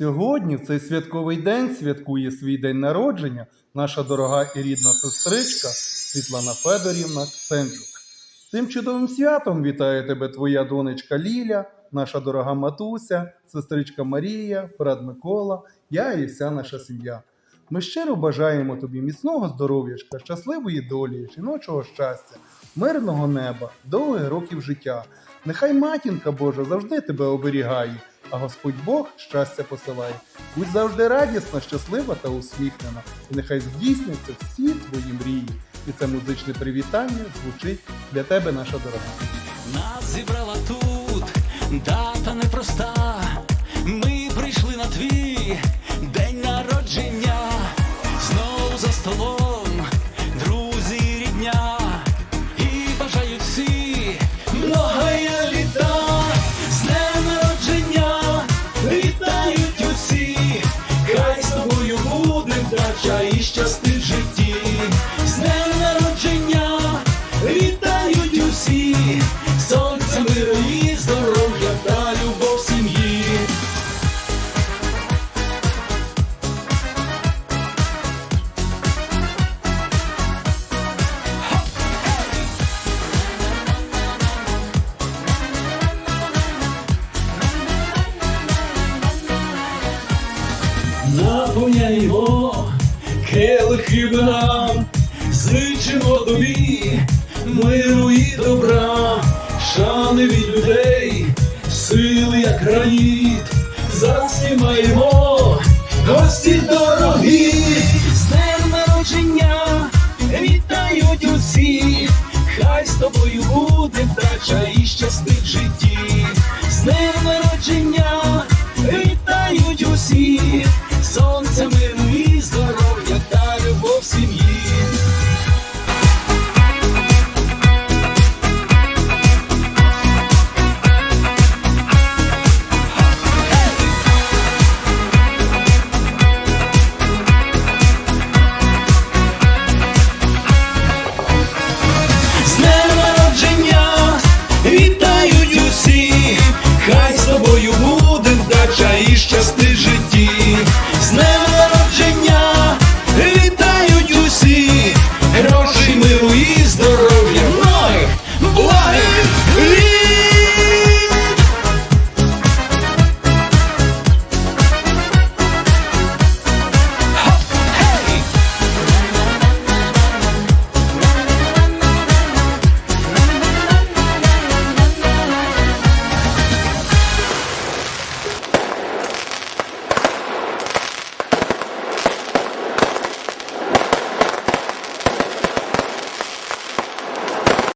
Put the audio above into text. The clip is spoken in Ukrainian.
Сьогодні, в цей святковий день, святкує свій день народження наша дорога і рідна сестричка Світлана Федорівна Ксенджук. З Цим чудовим святом вітає тебе твоя донечка Ліля, наша дорога матуся, сестричка Марія, брат Микола, я і вся наша сім'я. Ми щиро бажаємо тобі міцного здоров'ячка, щасливої долі, жіночого щастя, мирного неба, довгих років життя. Нехай матінка Божа завжди тебе оберігає, а Господь Бог щастя посилає. Будь завжди радісна, щаслива та усміхнена, і нехай здійсняться всі твої мрії. І це музичне привітання звучить для тебе, наша дорога. Нас зібрала тут дата непроста. Буде вдача і щастить в житті. З днем народження вітають усі. Сонця миру і здоров'я та любов сім'ї. Наповняємо келихи вина, зичимо тобі миру і добра, шани від людей, сили як граніт, заснімаємо гості дорогі, з днем народження вітають усі, хай з тобою буде вдача і щастить житті.